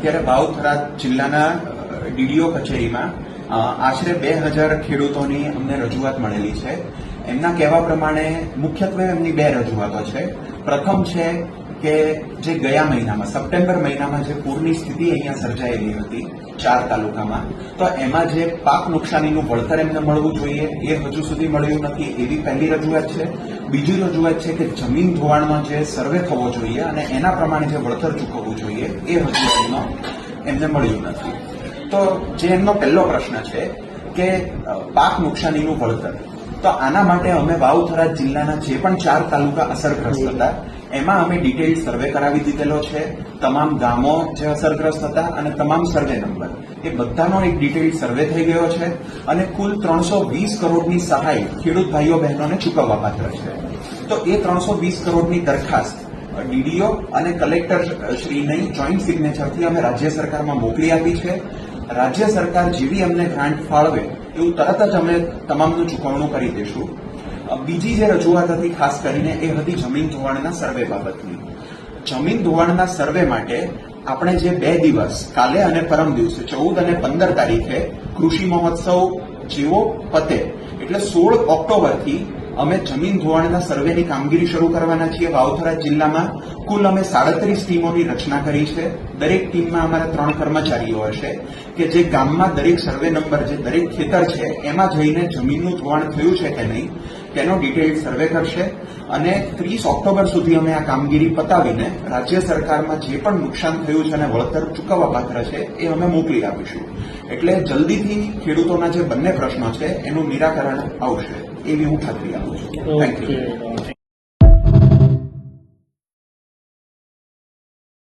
અત્યારે બાઉથરા જિલ્લાના ડીડીઓ કચેરીમાં આશરે બે હજાર ખેડૂતોની અમને રજૂઆત મળેલી છે. એમના કહેવા પ્રમાણે મુખ્યત્વે એમની બે રજૂઆતો છે. પ્રથમ છે કે જે ગયા મહિનામાં, સપ્ટેમ્બર મહિનામાં જે પૂરની સ્થિતિ અહીંયા સર્જાયેલી હતી, ચાર તાલુકામાં, તો એમાં જે પાક નુકસાનીનું વળતર એમને મળવું જોઈએ, એ હજુ સુધી મળ્યું નથી, એવી પહેલી રજૂઆત છે. બીજી રજૂઆત છે કે જમીન ધોવાણનો જે સર્વે થવો જોઈએ અને એના પ્રમાણે જે વળતર ચૂકવવું જોઈએ, એ હજુ એમનો, એમને મળ્યું નથી. તો જે એમનો પહેલો પ્રશ્ન છે કે પાક નુકસાનીનું વળતર. તો આના માટે અમે વાવથરા જિલ્લાના જે પણ ચાર તાલુકા અસરગ્રસ્ત હતા, એમાં અમે ડિટેલ સર્વે કરાવી દીધેલો છે. તમામ ગામો જે અસરગ્રસ્ત હતા અને તમામ સર્વે નંબર એ બધાનો એક ડિટેલ સર્વે થઈ ગયો છે અને કુલ ત્રણસો વીસ કરોડની સહાય ખેડૂત ભાઈઓ બહેનોને ચૂકવવા પાત્ર છે. તો એ ત્રણસો વીસ કરોડની દરખાસ્ત ડીડીઓ અને કલેક્ટર શ્રીની જોઈન્ટ સિગ્નેચરથી અમે રાજ્ય સરકારમાં મોકલી આપી છે. રાજ્ય સરકાર જેવી અમને ગ્રાન્ટ ફાળવે એવું તરત જ અમે તમામનું ચૂકવણું કરી દઈશું. બીજી જે રજૂઆત હતી ખાસ કરીને એ હતી જમીન ધોવાણના સર્વે બાબતની. જમીન ધોવાણના સર્વે માટે આપણે જે બે દિવસ, કાલે અને પરમ દિવસે, ચૌદ અને પંદર તારીખે કૃષિ મહોત્સવ જેવો પતે, એટલે સોળ ઓક્ટોબરથી અમે જમીન ધોવાણના સર્વેની કામગીરી શરૂ કરવાના છીએ વાવથરા જિલ્લામાં. કુલ અમે સાડત્રીસ ટીમોની રચના કરી છે. દરેક ટીમમાં અમારા ત્રણ કર્મચારીઓ હશે કે જે ગામમાં દરેક સર્વે નંબર, જે દરેક ખેતર છે, એમાં જઈને જમીનનું ધોવાણ થયું છે કે નહીં, તેનો ડિટેલ સર્વે કરશે. અને ત્રીસ ઓક્ટોબર સુધી અમે આ કામગીરી પતાવીને રાજ્ય સરકારમાં જે પણ નુકસાન થયું છે અને વળતર ચૂકવવા પાત્ર છે, એ અમે મોકલી આપીશું. એટલે જલ્દીથી ખેડૂતોના જે બંને પ્રશ્નો છે, એનું નિરાકરણ આવશે. એવી હું ખાતરી આપું છું. Thank you okay